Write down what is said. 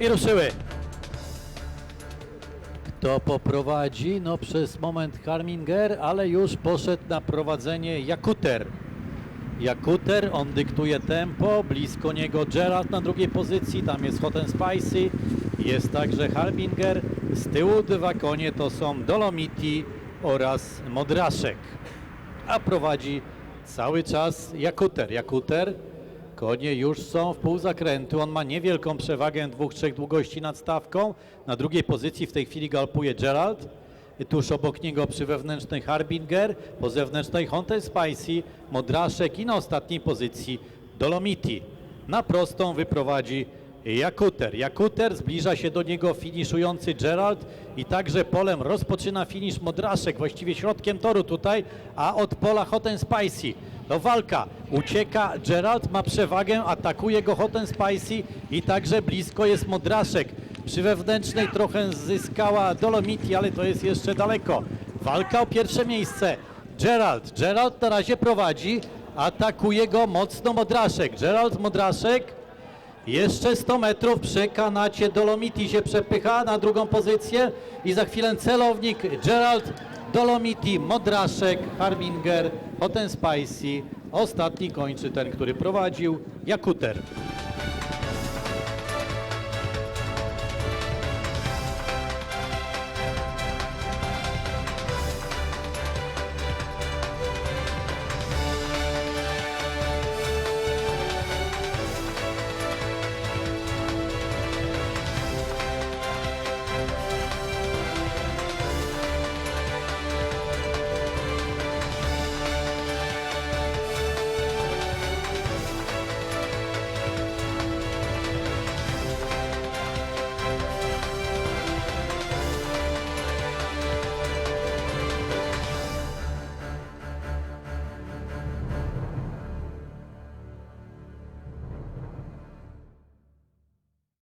I ruszyły. Kto poprowadzi? No przez moment Harminger, ale już poszedł na prowadzenie Jakuter. Jakuter, on dyktuje tempo, blisko niego Gerald na drugiej pozycji, tam jest Hot and Spicy, jest także Harbinger, z tyłu dwa konie to są Dolomiti oraz Modraszek, a prowadzi cały czas Jakuter. Jakuter, konie już są w pół zakrętu, on ma niewielką przewagę dwóch, trzech długości nad stawką, na drugiej pozycji w tej chwili galopuje Gerald, Tuż obok niego przy wewnętrznej Harbinger, po zewnętrznej Honte Spicy, Modraszek i na ostatniej pozycji Dolomiti. Na prostą wyprowadzi Jakuter. Jakuter zbliża się do niego finiszujący Gerald i także polem rozpoczyna finisz Modraszek, właściwie środkiem toru tutaj, a od pola Hot Spicy. To walka. Ucieka Gerald, ma przewagę, atakuje go Hot Spicy i także blisko jest Modraszek. Przy wewnętrznej trochę zyskała Dolomiti, ale to jest jeszcze daleko. Walka o pierwsze miejsce. Gerald. Gerald na razie prowadzi. Atakuje go mocno Modraszek. Gerald Modraszek. Jeszcze 100 metrów przy kanacie Dolomiti się przepycha na drugą pozycję i za chwilę celownik Gerald Dolomiti, Modraszek, Harbinger, Hoten Spicy. Ostatni kończy ten, który prowadził, Jakuter.